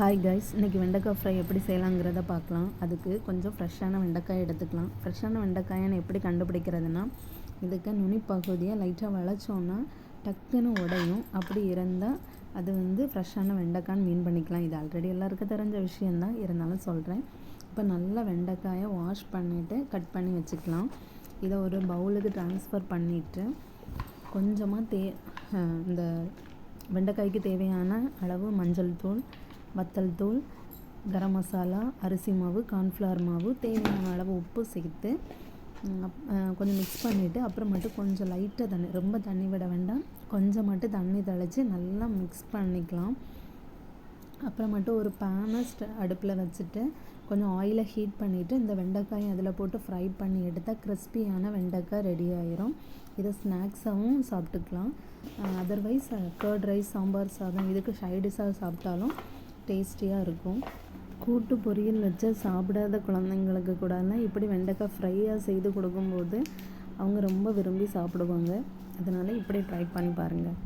Hi guys இன்றைக்கி வெண்டைக்காய் fry எப்படி செய்யலாங்கிறத பார்க்கலாம். அதுக்கு கொஞ்சம் ஃப்ரெஷ்ஷான வெண்டைக்காய் எடுத்துக்கலாம். ஃப்ரெஷ்ஷான வெண்டைக்காயை எப்படி கண்டுபிடிக்கிறதுனா இதுக்கு நுனி பகுதியை லைட்டாக வளைச்சோன்னா டக்குன்னு உடையும். அப்படி இருந்தால் அது வந்து ஃப்ரெஷ்ஷான வெண்டைக்கான்னு மீன் பண்ணிக்கலாம். இது ஆல்ரெடி எல்லாருக்கும் தெரிஞ்ச விஷயந்தான் இருந்தாலும் சொல்கிறேன் இப்போ நல்லா வெண்டைக்காயை வாஷ் பண்ணிவிட்டு கட் பண்ணி வச்சுக்கலாம். இதை ஒரு பவுலுக்கு ட்ரான்ஸ்ஃபர் பண்ணிவிட்டு கொஞ்சமாக தே இந்த வெண்டைக்காய்க்கு தேவையான அளவு மஞ்சள் தூள் வத்தல் தூள் கரம் மசாலா அரிசி மாவு கார்ன்ஃப்ளவர் மாவு தேவையான அளவு உப்பு சேர்த்து கொஞ்சம் மிக்ஸ் பண்ணிவிட்டு அப்புறமேட்டு கொஞ்சம் லைட்டாக தண்ணி ரொம்ப தண்ணி விட வேண்டாம். கொஞ்சம் மட்டும் தண்ணி தெளித்து நல்லா மிக்ஸ் பண்ணிக்கலாம். அப்புறமேட்டு ஒரு பேனை அடுப்பில் வச்சுட்டு கொஞ்சம் ஆயிலை ஹீட் பண்ணிவிட்டு இந்த வெண்டைக்காயை அதில் போட்டு ஃப்ரை பண்ணி எடுத்தால் கிறிஸ்பியான வெண்டைக்காய் ரெடி ஆயிரும். இதை ஸ்நாக்ஸாகவும் சாப்பிட்டுக்கலாம். அதர்வைஸ் கர்ட் ரைஸ் சாம்பார் சாதம் இதுக்கு சைடிஷாக சாப்பிட்டாலும் டேஸ்டியாக இருக்கும். கூட்டு பொரியல் வச்சு சாப்பிடாத குழந்தைங்களுக்கு கூடலாம். இப்படி வெண்டைக்காய் ஃப்ரையாக செய்து கொடுக்கும்போது அவங்க ரொம்ப விரும்பி சாப்பிடுவாங்க. அதனால் இப்படி ட்ரை பண்ணி பாருங்கள்